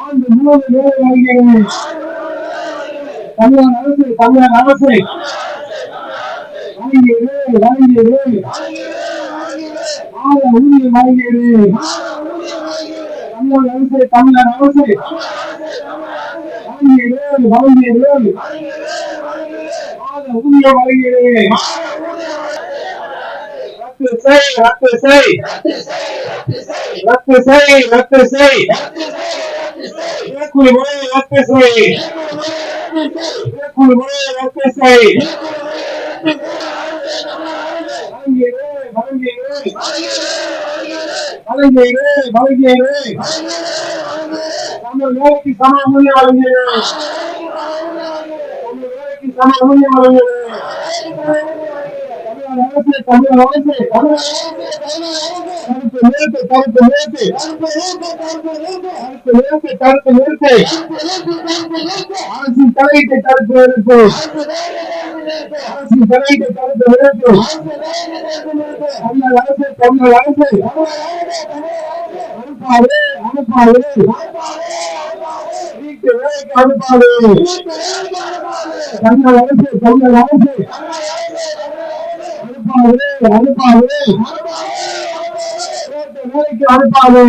ஆண்டு முழுவதும் வேலை வழங்குகிறேன் தமிழக அரசு தமிழக அரசு வழங்கியது வழங்கியது மாத ஊதியம் வழங்கியது தமிழக அரசு தமிழக அரசு வழங்கியது வழங்கியது மாத ஊதியம் வழங்கியது ரத்து செய் ரத்து செய் ரத்து செய் ரத்து செய் இறக்குழி முறையை ரத்து செய் இறக்குழி முறையை ரத்து செய் வழங்கியது வழங்கியது வழங்கியது வழங்கியது நம்ம வேலைக்கு சம ஊதியம் வழங்கியது நம்ம வேலைக்கு சம ஊதியம் வழங்கியது தமிழக அரசு தமிழக அரசு கருத்து நிறுத்து கருத்து நிறுத்து கருத்து நிறுத்து கருத்து நிறுத்து அரசின் தலையீட்டை கருத்து நிறுத்து அரசின் தலையீட்டை கருத்து நிறுத்து தமிழக அரசு தமிழக அரசு அனுப்பாது அனுப்பாது வீட்டு வேலைக்கு அனுப்பாது அரசு அரசு அனுப்பாது அனுப்பாது வேலைக்கு அனுப்பாது